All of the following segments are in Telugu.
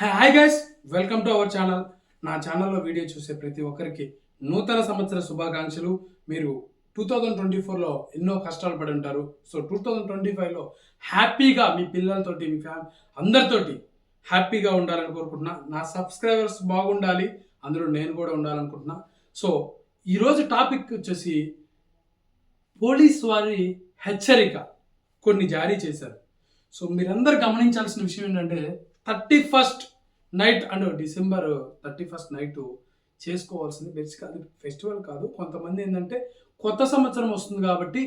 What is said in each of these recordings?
Hi guys welcome to our channel నా ఛానల్లో వీడియో చూసే ప్రతి ఒక్కరికి నూతన సంవత్సర శుభాకాంక్షలు. మీరు టూ థౌజండ్ ట్వంటీ ఫోర్లో ఎన్నో కష్టాలు పడి ఉంటారు. సో టూ థౌజండ్ ట్వంటీ ఫైవ్లో హ్యాపీగా మీ పిల్లలతోటి మీ ఫ్యామిలీ అందరితోటి హ్యాపీగా ఉండాలని కోరుకుంటున్నా. నా సబ్స్క్రైబర్స్ బాగుండాలి. అందులో నేను కూడా ఉండాలనుకుంటున్నా. సో ఈరోజు టాపిక్ వచ్చేసి పోలీస్ వారి హెచ్చరిక కొన్ని జారీ చేశారు. సో మీరందరూ గమనించాల్సిన విషయం ఏంటంటే thirty first night and December thirty first night చేసుకోవాల్సింది. బెస్ట్ కాదు ఫెస్టివల్ కాదు. కొంతమంది ఏంటంటే కొత్త సంవత్సరం వస్తుంది కాబట్టి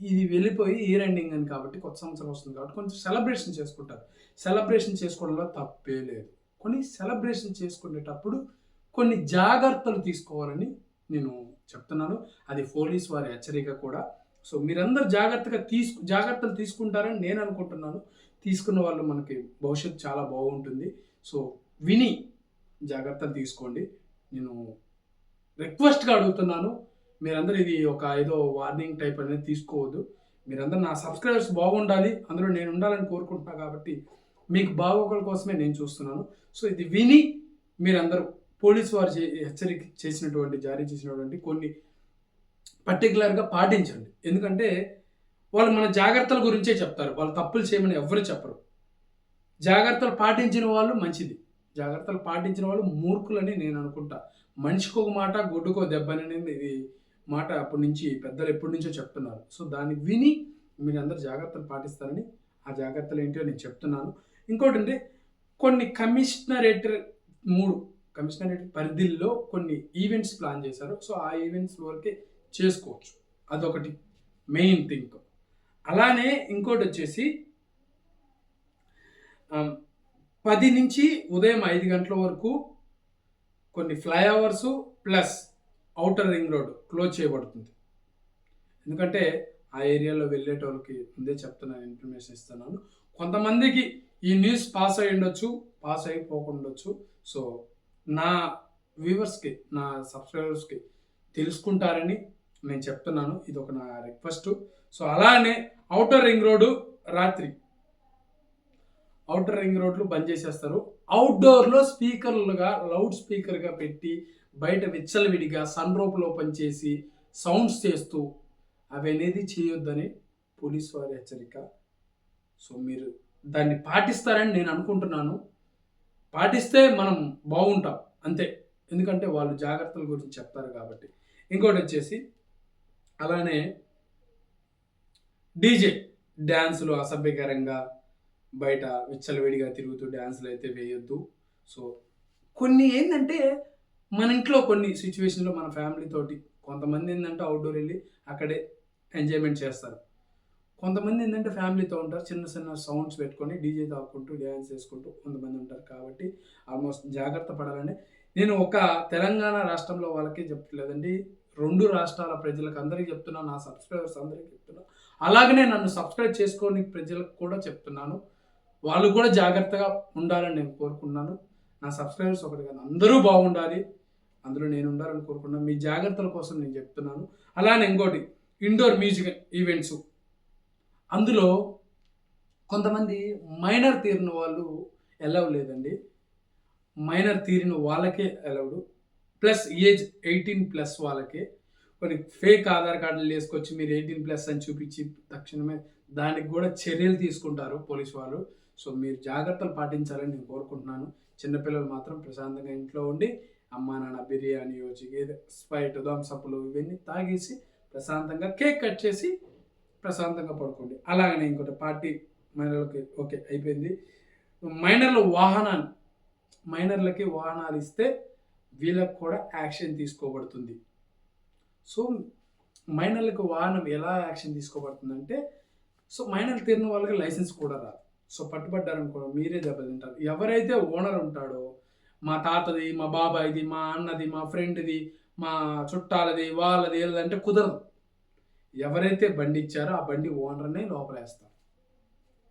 ఇది వెళ్ళిపోయి ఇయర్ ఎండింగ్ అని కాబట్టి కొత్త సంవత్సరం వస్తుంది కాబట్టి కొంచెం సెలబ్రేషన్ చేసుకుంటారు. సెలబ్రేషన్ చేసుకోవడంలో తప్పే లేదు. కొన్ని సెలబ్రేషన్ చేసుకునేటప్పుడు కొన్ని జాగ్రత్తలు తీసుకోవాలని నేను చెప్తున్నాను. అది పోలీస్ వారి హెచ్చరిక కూడా. సో మీరందరూ జాగ్రత్తగా తీసుకు జాగ్రత్తలు తీసుకుంటారని నేను అనుకుంటున్నాను. తీసుకున్న వాళ్ళు మనకి భవిష్యత్తు చాలా బాగుంటుంది. సో విని జాగ్రత్తలు తీసుకోండి. నేను రిక్వెస్ట్గా అడుగుతున్నాను. మీరందరూ ఇది ఒక ఏదో వార్నింగ్ టైప్ అనేది తీసుకోవద్దు. మీరందరూ నా సబ్స్క్రైబర్స్ బాగుండాలి. అందులో నేను ఉండాలని కోరుకుంటున్నాను కాబట్టి మీకు బాగోగుల కోసమే నేను చూస్తున్నాను. సో ఇది విని మీరందరూ పోలీసు వారు చే హెచ్చరిక చేసినటువంటి జారీ చేసినటువంటి కొన్ని పర్టికులర్గా పాటించండి. ఎందుకంటే వాళ్ళు మన జాగ్రత్తల గురించే చెప్తారు. వాళ్ళు తప్పులు చేయమని ఎవరు చెప్పరు. జాగ్రత్తలు పాటించిన వాళ్ళు మంచిది. జాగ్రత్తలు పాటించిన వాళ్ళు మూర్ఖులని నేను అనుకుంటా. మనిషికి ఒక మాట గొడ్డుకో దెబ్బని అనేది ఇది మాట అప్పటి నుంచి పెద్దలు ఎప్పటి నుంచో చెప్తున్నారు. సో దాన్ని విని మీరు అందరు జాగ్రత్తలు పాటిస్తారని ఆ జాగ్రత్తలు ఏంటో నేను చెప్తున్నాను. ఇంకోటి అంటే కొన్ని కమిషనరేట్ మూడు కమిషనరేట్ పరిధిల్లో కొన్ని ఈవెంట్స్ ప్లాన్ చేశారు. సో ఆ ఈవెంట్స్ వరకే చేసుకోవచ్చు. అదొకటి మెయిన్ థింగ్ అలానే ఇంకోటి వచ్చేసి పది నుంచి ఉదయం ఐదు గంటల వరకు కొన్ని flyovers plus outer ring road close చేయబడుతుంది. ఎందుకంటే ఆ ఏరియాలో వెళ్ళేటోళ్ళకి ముందే చెప్తున్నాను ఇన్ఫర్మేషన్ ఇస్తున్నాను. కొంతమందికి ఈ న్యూస్ పాస్ అయి ఉండొచ్చు పాస్ అయిపోకుండొచ్చు. సో నా వ్యూవర్స్కి నా సబ్స్క్రైబర్స్కి తెలుసుకుంటారని నేను చెప్తున్నాను ఇది ఒక నా రిక్వెస్ట్. సో అలానే అవుటర్ రింగ్ రోడ్డు రాత్రి. అవుటర్ రింగ్ రోడ్లు బంద్ చేసేస్తారు. అవుట్డోర్లో స్పీకర్లుగా లౌడ్ స్పీకర్గా పెట్టి బయట విచ్చలవిడిగా సన్ రూపులో ఓపెన్ చేసి సౌండ్స్ చేస్తూ అవి అనేది చేయొద్దని పోలీస్ వారి హెచ్చరిక. సో మీరు దాన్ని పాటిస్తారని నేను అనుకుంటున్నాను. పాటిస్తే మనం బాగుంటాం అంతే. ఎందుకంటే వాళ్ళు జాగ్రత్తల గురించి చెప్తారు కాబట్టి. ఇంకోటి వచ్చేసి అలానే డీజే డ్యాన్సులు అసభ్యకరంగా బయట విచ్చలవిడిగా తిరుగుతూ డ్యాన్సులు అయితే వేయొద్దు. సో కొన్ని ఏంటంటే మన ఇంట్లో కొన్ని సిచ్యువేషన్లో మన ఫ్యామిలీతోటి కొంతమంది ఏంటంటే అవుట్డోర్ వెళ్ళి అక్కడే ఎంజాయ్మెంట్ చేస్తారు. కొంతమంది ఏంటంటే ఫ్యామిలీతో ఉంటారు చిన్న చిన్న సౌండ్స్ పెట్టుకొని డీజే తాకుంటూ డ్యాన్స్ చేసుకుంటూ కొంతమంది ఉంటారు కాబట్టి ఆల్మోస్ట్ జాగ్రత్త పడాలండి. నేను ఒక తెలంగాణ రాష్ట్రంలో వాళ్ళకి చెప్పట్లేదండి. రెండు రాష్ట్రాల ప్రజలకు అందరికీ చెప్తున్నాను నా సబ్స్క్రైబర్స్ అందరికీ చెప్తున్నాను అలాగనే నన్ను సబ్స్క్రైబ్ చేసుకోని ప్రజలకు కూడా చెప్తున్నాను. వాళ్ళు కూడా జాగ్రత్తగా ఉండాలని నేను కోరుకున్నాను నా సబ్స్క్రైబర్స్ ఒకటి కాదు అందరూ బాగుండాలి. అందులో నేను ఉండాలని కోరుకున్నాను మీ జాగ్రత్తల కోసం నేను చెప్తున్నాను. అలానే ఇంకోటి ఇండోర్ మ్యూజిక్ ఈవెంట్స్. అందులో కొంతమంది మైనర్ తీరిన వాళ్ళు ఎలవ్ లేదండి. మైనర్ తీరిన వాళ్ళకే allowed plus age eighteen plus వాళ్ళకి కొన్ని ఫేక్ ఆధార్ కార్డులు వేసుకొచ్చి మీరు ఎయిటీన్ ప్లస్ అని చూపించి తక్షణమే దానికి కూడా చర్యలు తీసుకుంటారు పోలీస్ వాళ్ళు. సో మీరు జాగ్రత్తలు పాటించాలని నేను కోరుకుంటున్నాను. చిన్నపిల్లలు మాత్రం ప్రశాంతంగా ఇంట్లో ఉండి అమ్మా నాన్న బిర్యానీ వచ్చి స్పైట్ థమ్సప్లు ఇవన్నీ తాగేసి ప్రశాంతంగా కేక్ కట్ చేసి ప్రశాంతంగా పడుకోండి. అలాగనే ఇంకోటి పార్టీ మైనర్లకి ఓకే అయిపోయింది. మైనర్ల వాహనాన్ని మైనర్లకి వాహనాలు ఇస్తే వీళ్ళకు కూడా యాక్షన్ తీసుకోబడుతుంది. సో మైనర్లకు వాహనం ఎలా యాక్షన్ తీసుకోబడుతుందంటే సో మైనర్ తీరిన వాళ్ళకి లైసెన్స్ కూడా రాదు. సో పట్టుబడ్డారనుకో మీరే దెబ్బతింటారు. ఎవరైతే ఓనర్ ఉంటాడో మా తాతది మా బాబాయిది మా అన్నది మా ఫ్రెండ్ది మా చుట్టాలది వాళ్ళది ఏదంటే కుదరదు. ఎవరైతే బండి ఇచ్చారో ఆ బండి ఓనర్నే లోపలేస్తారు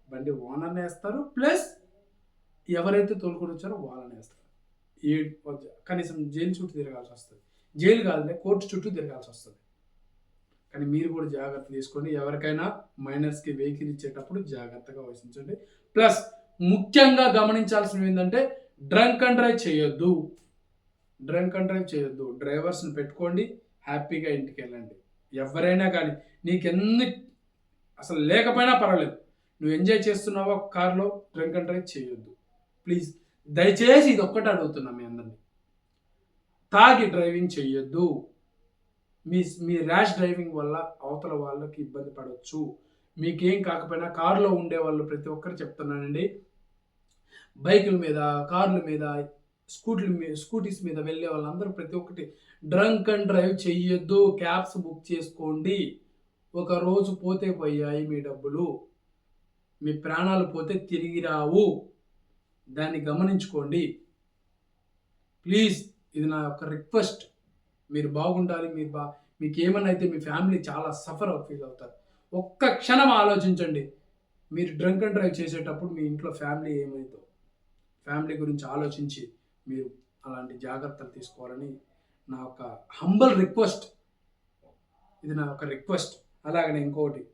బండి ఓనర్ని వేస్తారు. ప్లస్ ఎవరైతే తోలుకొని వచ్చారో వాళ్ళని వేస్తారు. ఏడు కనీసం జైలు చుట్టూ తిరగాల్సి వస్తుంది. జైలు కాదులే కోర్టు చుట్టూ తిరగాల్సి వస్తుంది. కానీ మీరు కూడా జాగ్రత్త తీసుకోండి. ఎవరికైనా మైనర్స్కి వెహికల్ ఇచ్చేటప్పుడు జాగ్రత్తగా వహించండి ప్లస్ ముఖ్యంగా గమనించాల్సినవి ఏంటంటే డ్రంక్ అండ్ డ్రైవ్ చేయొద్దు. డ్రంక్ అండ్ డ్రైవ్ చేయొద్దు. డ్రైవర్స్ని పెట్టుకోండి హ్యాపీగా ఇంటికి వెళ్ళండి. ఎవరైనా కానీ నీకెన్ని అసలు లేకపోయినా పర్వాలేదు. నువ్వు ఎంజాయ్ చేస్తున్నావా కార్లో? డ్రంక్ అండ్ డ్రైవ్ చేయొద్దు. ప్లీజ్ దయచేసి ఇది ఒక్కటి అడుగుతున్నా మీ అందరినీ. తాగి డ్రైవింగ్ చెయ్యొద్దు. మీ మీ ర్యాష్ డ్రైవింగ్ వల్ల అవతల వాళ్ళకి ఇబ్బంది పడవచ్చు మీకేం కాకపోయినా కారులో ఉండే వాళ్ళు ప్రతి ఒక్కరు చెప్తున్నానండి. బైకుల మీద కార్ల మీద స్కూటీల మీద స్కూటీస్ మీద వెళ్ళే వాళ్ళందరూ ప్రతి ఒక్కటి డ్రంక్ అండ్ డ్రైవ్ చెయ్యొద్దు. క్యాబ్స్ బుక్ చేసుకోండి. ఒక రోజు పోతే పోయాయి మీ డబ్బులు. మీ ప్రాణాలు పోతే తిరిగి రావు. దాన్ని గమనించుకోండి. ప్లీజ్ ఇది నా యొక్క రిక్వెస్ట్. మీరు బాగుండాలి మీరు బా మీకు ఏమైనా అయితే మీ ఫ్యామిలీ చాలా సఫర్ ఫీల్ అవుతారు. ఒక్క క్షణం ఆలోచించండి. మీరు డ్రంక్ అండ్ డ్రైవ్ చేసేటప్పుడు మీ ఇంట్లో ఫ్యామిలీ ఏమైందో. ఫ్యామిలీ గురించి ఆలోచించి మీరు అలాంటి జాగ్రత్తలు తీసుకోవాలని నా యొక్క హంబల్ రిక్వెస్ట్. ఇది నా ఒక రిక్వెస్ట్. అలాగనే ఇంకోటి.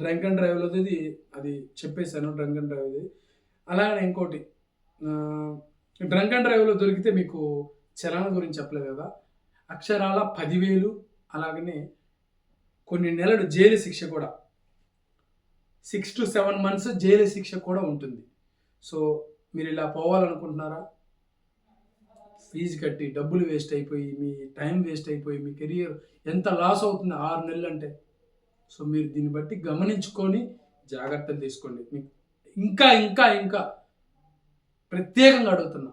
డ్రంక్ అండ్ డ్రైవ్లోది అది చెప్పేశాను డ్రంక్ అండ్ డ్రైవ్ది అలాగే ఇంకోటి డ్రంక్ అండ్ డ్రైవ్లో దొరికితే మీకు చలన గురించి చెప్పలేదు కదా. అక్షరాల పదివేలు అలాగనే కొన్ని నెలలు జైలు శిక్ష కూడా. Six to seven months jail శిక్ష కూడా ఉంటుంది. సో మీరు ఇలా పోవాలనుకుంటున్నారా? ఫీజు కట్టి డబ్బులు వేస్ట్ అయిపోయి మీ టైం వేస్ట్ అయిపోయి మీ కెరియర్ ఎంత లాస్ అవుతుంది ఆరు నెలలు అంటే? సో మీరు దీన్ని బట్టి గమనించుకొని జాగ్రత్తలు తీసుకోండి. మీకు ఇంకా ఇంకా ఇంకా ప్రత్యేకంగా అడుగుతున్నా.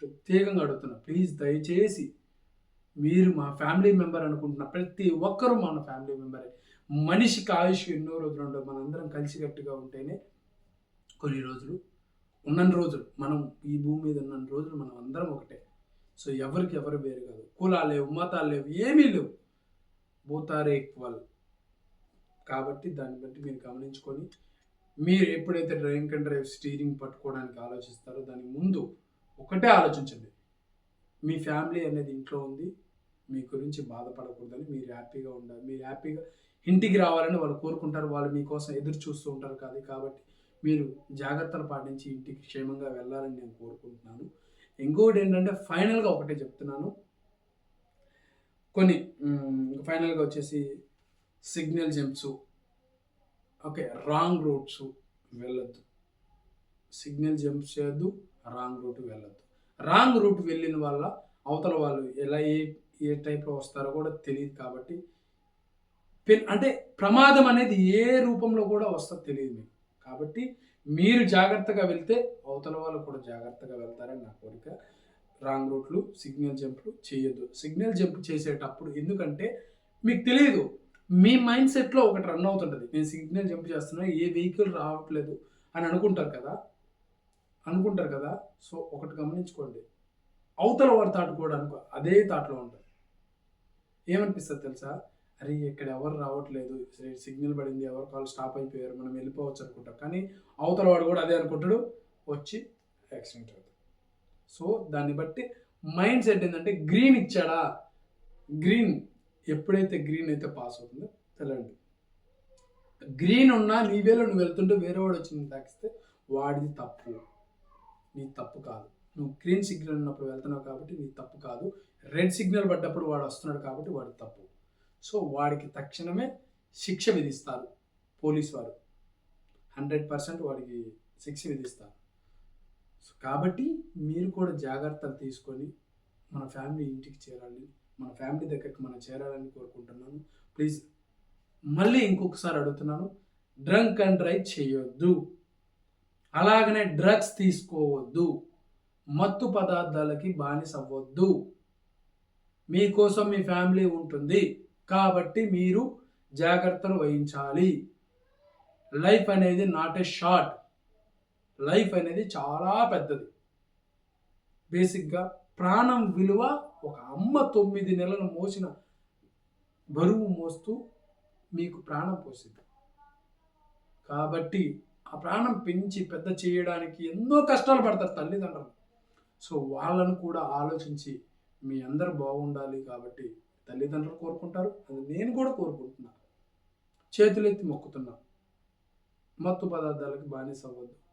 ప్రత్యేకంగా అడుగుతున్నా. ప్లీజ్ దయచేసి మీరు మా ఫ్యామిలీ మెంబర్ అనుకుంటున్న ప్రతి ఒక్కరూ మన ఫ్యామిలీ మెంబరే. మనిషికి ఆయుష్ ఎన్నో రోజులు ఉండవు. మనందరం కలిసికట్టుగా ఉంటేనే కొన్ని రోజులు ఉన్నన్ని రోజులు మనం ఈ భూమి మీద ఉన్న రోజులు మనం అందరం ఒకటే. సో ఎవరికి ఎవరు వేరు కాదు. కులాలు లేవు మతాలు లేవు ఏమీ లేవు. బోతారే ఈక్వల్ కాబట్టి దాన్ని బట్టి మీరు గమనించుకొని మీరు ఎప్పుడైతే డ్రైవింగ్ అండ్ డ్రైవ్ స్టీరింగ్ పట్టుకోవడానికి ఆలోచిస్తారో దాని ముందు ఒకటే ఆలోచించండి. మీ ఫ్యామిలీ అనేది ఇంట్లో ఉంది మీ గురించి బాధపడకూడదని మీరు హ్యాపీగా ఉండాలి. మీరు హ్యాపీగా ఇంటికి రావాలని వాళ్ళు కోరుకుంటారు వాళ్ళు మీకోసం ఎదురు చూస్తూ ఉంటారు కాదు. కాబట్టి మీరు జాగ్రత్తలు పాటించి ఇంటికి క్షేమంగా వెళ్ళాలని నేను కోరుకుంటున్నాను. ఇంకోటి ఏంటంటే ఫైనల్గా ఒకటే చెప్తున్నాను. కొన్ని ఫైనల్గా వచ్చేసి signal jumps. Okay wrong routes వెళ్ళొద్దు. సిగ్నల్ జంప్ చేయొద్దు రాంగ్ రూట్ వెళ్ళొద్దు. రాంగ్ రూట్ వెళ్ళిన వల్ల అవతల వాళ్ళు ఎలా ఏ ఏ టైప్లో వస్తారో కూడా తెలియదు కాబట్టి అంటే ప్రమాదం అనేది ఏ రూపంలో కూడా వస్తుందో తెలియదు మీకు. కాబట్టి మీరు జాగ్రత్తగా వెళ్తే అవతల వాళ్ళు కూడా జాగ్రత్తగా వెళ్తారని నా కోరిక. రాంగ్ రూట్లు సిగ్నల్ జంప్లు చేయొద్దు. సిగ్నల్ జంప్ చేసేటప్పుడు ఎందుకంటే మీకు తెలియదు మీ మైండ్ సెట్లో ఒకటి రన్ అవుతుంటుంది. నేను సిగ్నల్ జంప్ చేస్తున్నా ఏ వెహికల్ రావట్లేదు అని అనుకుంటారు కదా? అనుకుంటారు కదా? సో ఒకటి గమనించుకోండి. అవతల వారి థాట్ కూడా అనుకో అదే థాట్లో ఉంటుంది. ఏమనిపిస్తుంది తెలుసా? అరే ఇక్కడ ఎవరు రావట్లేదు. సిగ్నల్ పడింది ఎవరు కాల్ స్టాప్ అయిపోయారు మనం వెళ్ళిపోవచ్చు అనుకుంటాం. కానీ అవతల వాడు కూడా అదే అనుకుంటాడు వచ్చి యాక్సిడెంట్ అవుతుంది. సో దాన్ని బట్టి మైండ్ సెట్ ఏంటంటే గ్రీన్ ఇచ్చాడా? గ్రీన్ ఎప్పుడైతే గ్రీన్ అయితే పాస్ అవుతుందో తెలండి గ్రీన్ ఉన్నా నీ వేలో నువ్వు వెళ్తుంటే వేరే వాడు వచ్చి తాకిస్తే వాడిది తప్పు. నీ తప్పు కాదు. నువ్వు గ్రీన్ సిగ్నల్ ఉన్నప్పుడు వెళ్తున్నావు కాబట్టి నీ తప్పు కాదు. రెడ్ సిగ్నల్ పడ్డప్పుడు వాడు వస్తున్నాడు కాబట్టి వాడి తప్పు. సో వాడికి తక్షణమే శిక్ష విధిస్తారు పోలీస్ వారు. హండ్రెడ్ పర్సెంట్ వాడికి శిక్ష విధిస్తారు. సో కాబట్టి మీరు కూడా జాగ్రత్తలు తీసుకొని మన ఫ్యామిలీ ఇంటికి చేరాలి మన ఫ్యామిలీ దగ్గరికి మనం చేరాలని కోరుకుంటున్నాను. ప్లీజ్ మళ్ళీ ఇంకొకసారి అడుగుతున్నాను డ్రంక్ అండ్ డ్రైవ్ చేయొద్దు. అలాగనే డ్రగ్స్ తీసుకోవద్దు. మత్తు పదార్థాలకి బానిస అవ్వద్దు. మీకోసం మీ ఫ్యామిలీ ఉంటుంది. కాబట్టి మీరు జాగ్రత్తలు వహించాలి. లైఫ్ అనేది నాట్ ఏ షార్ట్. లైఫ్ అనేది చాలా పెద్దది. బేసిక్గా ప్రాణం విలువ ఒక అమ్మ తొమ్మిది నెలలు మోసిన బరువు మోస్తూ మీకు ప్రాణం పోసింది. కాబట్టి ఆ ప్రాణం పెంచి పెద్ద చేయడానికి ఎన్నో కష్టాలు పడతారు తల్లిదండ్రులు. సో వాళ్ళను కూడా ఆలోచించి మీ అందరు బాగుండాలి కాబట్టి తల్లిదండ్రులు కోరుకుంటారు. అది నేను కూడా కోరుకుంటున్నాను. చేతులెత్తి మొక్కుతున్నా మత్తు పదార్థాలకు బానిస అవ్వద్దు.